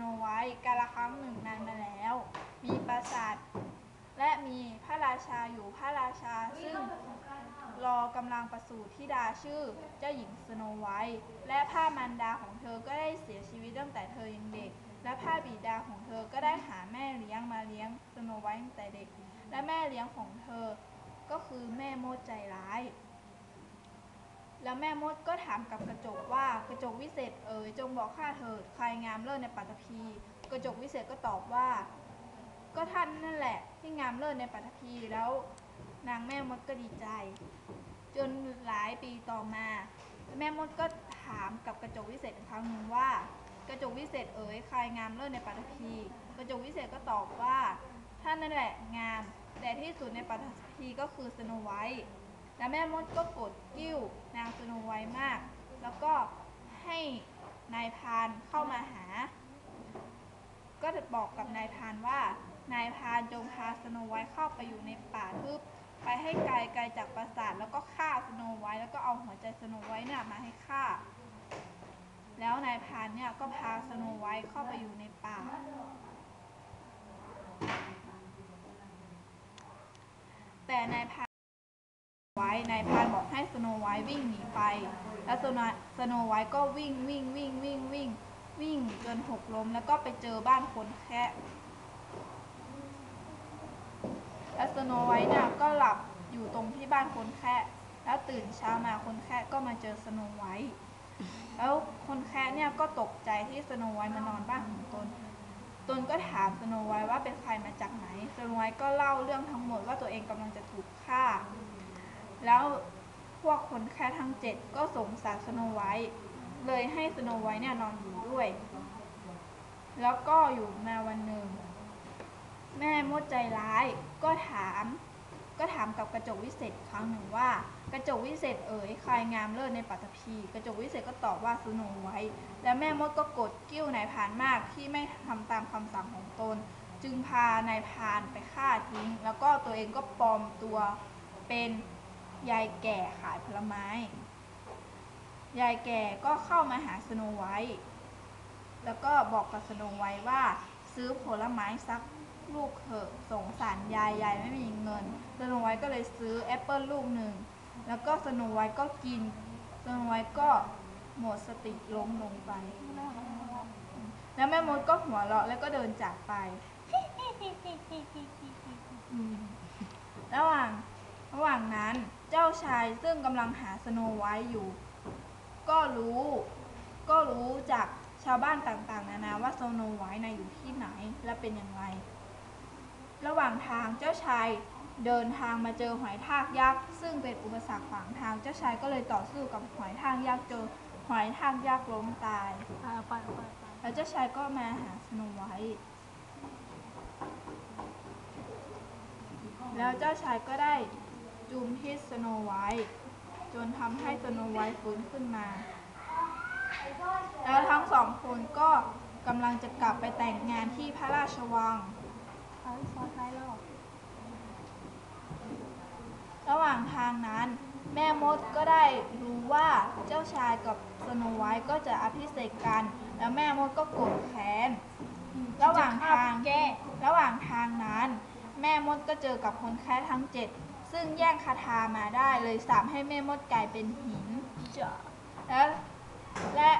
โนไวท์กาละครั้งหนึ่งนานมาแล้ว มีปราสาทและมีพระราชาอยู่พระราชาซึ่งรอกำลังประสูติธิดาชื่อเจ้าหญิงสโนไวท์และพระมารดาของเธอก็ได้เสียชีวิตตั้งแต่เธอยังเด็ก และพระบิดาของเธอก็ได้หาแม่เลี้ยงมาเลี้ยงสโนไวท์ตั้งแต่เด็ก และแม่เลี้ยงของเธอก็คือแม่โมดใจร้าย แล้วแม่มดก็ถามกับกระจกว่ากระจกวิเศษเอ๋ยจงบอกข้าเถิดใครงามเลิศในปัตภีกระจกวิเศษก็ตอบว่า ก็ท่านนั่นแหละที่งามเลิศในปัตภีแล้ว นางแม่มดก็ดีใจ จนหลายปีต่อมา แม่มดก็ถามกับกระจกวิเศษอีกครั้งหนึ่งว่า กระจกวิเศษเอ๋ยใครงามเลิศในปัตภีกระจกวิเศษก็ตอบว่า ท่านนั่นแหละงาม แต่ที่สุดในปัตภีก็คือสโนไวท์ และแม่มดก็กดกิ้วนางสโนไวมาก แล้วก็ให้นายพานเข้ามาหา ก็จะบอกกับนายพานว่า นายพานจงพาสโนไวเข้าไปอยู่ในป่าทึบไปให้ไกลไกลจากปราสาทแล้วก็ฆ่าสโนไวแล้วก็เอาหัวใจสโนไวเนี่ยมาให้ฆ่า แล้วนายพานเนี่ยก็พาสโนไวเข้าไปอยู่ในป่าแต่นายพาน ไว้นายพรานบอกให้สโนไวท์วิ่งหนีไป แล้วสโนสโนไวท์ก็วิ่งวิ่งวิ่งวิ่งวิ่งวิ่งจนหกล้มแล้วก็ไปเจอบ้านคนแคะแล้วสโนไวท์เนี่ยก็หลับอยู่ตรงที่บ้านคนแคะแล้วตื่นเช้ามาคนแคะก็มาเจอสโนไวท์แล้วคนแคะเนี่ยก็ตกใจที่สโนไวท์มานอนบ้านของตน ตนก็ถามสโนไวท์ว่าเป็นใครมาจากไหน สโนไวท์ก็เล่าเรื่องทั้งหมดว่าตัวเองกำลังจะถูก แล้วพวกคนแค่ทั้งเจ็ดก็สงสารสโนไวท์เลยให้สโนไวท์เนี่ยนอนอยู่ด้วย แล้วก็อยู่มาวันหนึ่ง แม่มดใจร้ายก็ถาม ก็ถามกับกระจกวิเศษครั้งหนึ่งว่า กระจกวิเศษเอ๋ยใครงามเลิศในปัตภีกระจกวิเศษก็ตอบว่าสโนไวท์และแม่มดก็กดกิ้วนายพานมากที่ไม่ทำตามคำสั่งของตน จึงพานายพานไปฆ่าทิ้ง แล้วก็ตัวเองก็ปลอมตัวเป็น ยายแก่ขายผลไม้ ยายแก่ก็เข้ามาหาสโนไวท์แล้วก็บอกกับสโนไวท์ว่าซื้อผลไม้สักลูกเถอะสงสารยายยายไม่มีเงินสโนไวท์ก็เลยซื้อแอปเปิลลูกหนึ่งแล้วก็สโนไวท์ก็กินสโนไวท์ก็หมดสติล้มลงไป แล้วแม่มดก็หัวเราะแล้วก็เดินจากไประหว่างระหว่างนั้นเจ้าชายซึ่งกำลังหาสโนไวท์อยู่ ก็รู้ ก็รู้จากชาวบ้านต่างๆ นานาว่าสโนไวท์นะอยู่ที่ไหนและเป็นอย่างไร ระหว่างทางเจ้าชายเดินทางมาเจอหอยทากยักษ์ซึ่งเป็นอุปสรรคขวางทางเจ้าชายก็เลยต่อสู้กับหอยทากยักษ์เจอหอยทากยักษ์ล้มตาย อ่าไปไปไปแล้วเจ้าชายก็มาหาสโนไวท์แล้วเจ้าชายก็ได้จูมพิษสโน ไวท์จนทำให้สโนไวท์ฟื้นขึ้นมา แล้วทั้งสองคนก็กำลังจะกลับไปแต่งงานที่พระราชวังระหว่างทางนั้น แม่มดก็ได้รู้ว่าเจ้าชายกับสโนไวท์ก็จะอภิเษกกัน แล้วแม่มดก็โกรธแค้นระหว่างทางแกระหว่างทางนั้น แม่มดก็เจอกับคนแค่ทั้งเจ็ด ซึ่งแย่งคาถามาได้เลยสามให้แม่มดกลายเป็นหินจ้ะและและ